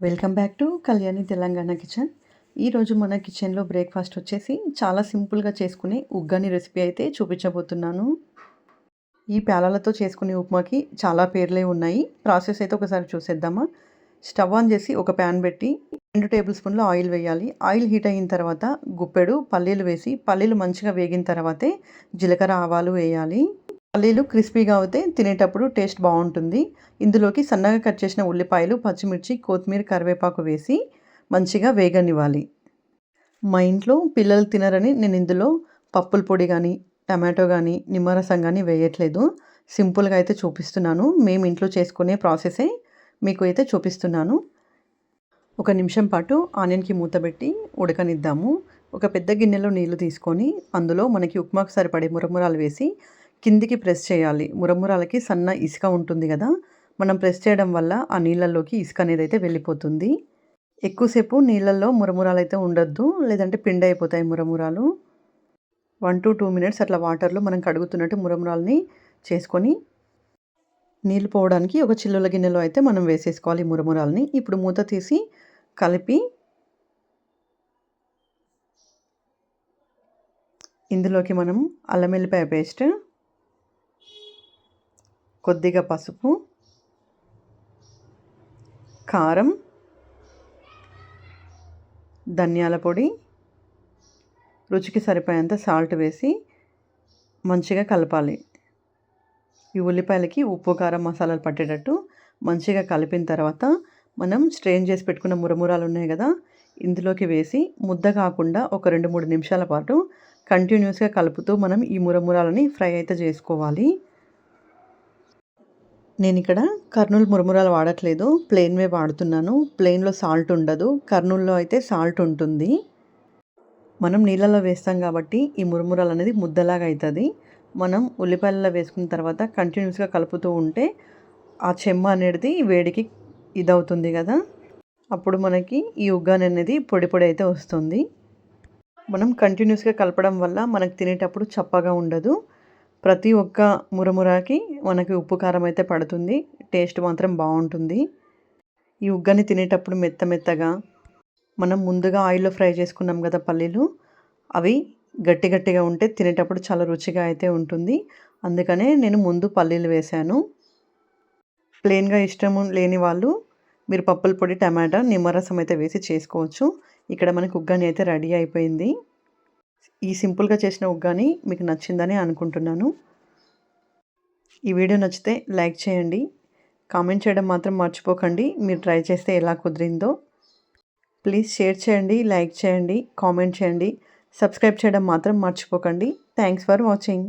Welcome back to Kalyani Telangana kitchen. ఈరోజు మన కిచెన్లో బ్రేక్ఫాస్ట్ వచ్చేసి చాలా సింపుల్గా చేసుకునే ఉగ్గని రెసిపీ అయితే చూపించబోతున్నాను. ఈ పేలాలతో చేసుకునే ఉప్మాకి చాలా పేర్లే ఉన్నాయి. ప్రాసెస్ అయితే ఒకసారి చూసేద్దామా? స్టవ్ ఆన్ చేసి ఒక ప్యాన్ పెట్టి రెండు టేబుల్ స్పూన్లు ఆయిల్ వేయాలి. ఆయిల్ హీట్ అయిన తర్వాత గుప్పెడు పల్లీలు వేసి పల్లీలు మంచిగా వేగిన తర్వాతే జీలకర్ర ఆవాలు వేయాలి. పల్లీలు క్రిస్పీగా అవుతే తినేటప్పుడు టేస్ట్ బాగుంటుంది. ఇందులోకి సన్నగా కట్ చేసిన ఉల్లిపాయలు పచ్చిమిర్చి కొత్తిమీర కరివేపాకు వేసి మంచిగా వేగనివ్వాలి. మా ఇంట్లో పిల్లలు తినరని నేను ఇందులో పప్పుల పొడి కానీ టమాటో కానీ నిమ్మరసం కానీ వేయట్లేదు. సింపుల్గా అయితే చూపిస్తున్నాను. మేము ఇంట్లో చేసుకునే ప్రాసెసే మీకు అయితే చూపిస్తున్నాను. ఒక నిమిషం పాటు ఆనియన్కి మూత పెట్టి ఉడకనిద్దాము. ఒక పెద్ద గిన్నెలో నీళ్ళు తీసుకొని అందులో మనకి ఉప్మాకు సరిపడే మురమురాలు వేసి కిందికి ప్రెస్ చేయాలి. మురమురాలకి సన్న ఇసుక ఉంటుంది కదా మనం ప్రెస్ చేయడం వల్ల ఆ నీళ్ళల్లోకి ఇసుక అనేది అయితే వెళ్ళిపోతుంది. ఎక్కువసేపు నీళ్ళల్లో మురమురాలు అయితే ఉండొద్దు లేదంటే పిండి అయిపోతాయి మురమురాలు. వన్ టు టూ మినిట్స్ అట్లా వాటర్లో మనం కడుగుతున్నట్టు మురమురాలని చేసుకొని నీళ్ళు పోవడానికి ఒక చిల్లుల గిన్నెలో అయితే మనం వేసేసుకోవాలి మురమురాలని. ఇప్పుడు మూత తీసి కలిపి ఇందులోకి మనం అల్లం వెల్లిపాయ పేస్ట్ కొద్దిగా పసుపు కారం ధనియాల పొడి రుచికి సరిపోయేంత సాల్ట్ వేసి మంచిగా కలపాలి. ఈ ఉల్లిపాయలకి ఉప్పు కారం మసాలాలు పట్టేటట్టు మంచిగా కలిపిన తర్వాత మనం స్ట్రెయిన్ చేసి పెట్టుకున్న మురమురాలు ఉన్నాయి కదా ఇందులోకి వేసి ముద్ద కాకుండా ఒక రెండు మూడు నిమిషాల పాటు కంటిన్యూస్గా కలుపుతూ మనం ఈ మురమురాలని ఫ్రై అయితే చేసుకోవాలి. నేను ఇక్కడ కర్నూలు మురమురాలు వాడట్లేదు. ప్లెయిన్వే వాడుతున్నాను. ప్లెయిన్లో సాల్ట్ ఉండదు. కర్నూల్లో అయితే సాల్ట్ ఉంటుంది. మనం నీళ్ళలో వేస్తాం కాబట్టి ఈ మురమురాలు అనేది ముద్దలాగా అవుతుంది మనం ఉల్లిపాయలలో వేసుకున్న తర్వాత కంటిన్యూస్గా కలుపుతూ ఉంటే ఆ చెమ్మ అనేది వేడికి ఇదవుతుంది కదా. అప్పుడు మనకి ఈ ఉగ్గాని అనేది పొడి పొడి అయితే వస్తుంది. మనం కంటిన్యూస్గా కలపడం వల్ల మనకు తినేటప్పుడు చప్పగా ఉండదు. ప్రతి ఒక్క మురమురాకి మనకి ఉప్పు కారం అయితే పడుతుంది. టేస్ట్ మాత్రం బాగుంటుంది. ఈ ఉగ్గని తినేటప్పుడు మెత్త మెత్తగా మనం ముందుగా ఆయిల్లో ఫ్రై చేసుకున్నాం కదా పల్లీలు అవి గట్టి గట్టిగా ఉంటే తినేటప్పుడు చాలా రుచిగా అయితే ఉంటుంది. అందుకనే నేను ముందు పల్లీలు వేశాను. ప్లెయిన్గా ఇష్టం లేని వాళ్ళు మీరు పప్పుల పొడి టమాటా నిమ్మరసం అయితే వేసి చేసుకోవచ్చు. ఇక్కడ మనకు ఉగ్గాని అయితే రెడీ అయిపోయింది. ఈ సింపుల్గా చేసిన ఉగ్గాని మీకు నచ్చిందని అనుకుంటున్నాను. ఈ వీడియో నచ్చితే లైక్ చేయండి. కామెంట్ చేయడం మాత్రం మర్చిపోకండి. మీరు ట్రై చేస్తే ఎలా కుదిరిందో. ప్లీజ్ షేర్ చేయండి లైక్ చేయండి కామెంట్ చేయండి. సబ్స్క్రైబ్ చేయడం మాత్రం మర్చిపోకండి. Thanks for watching.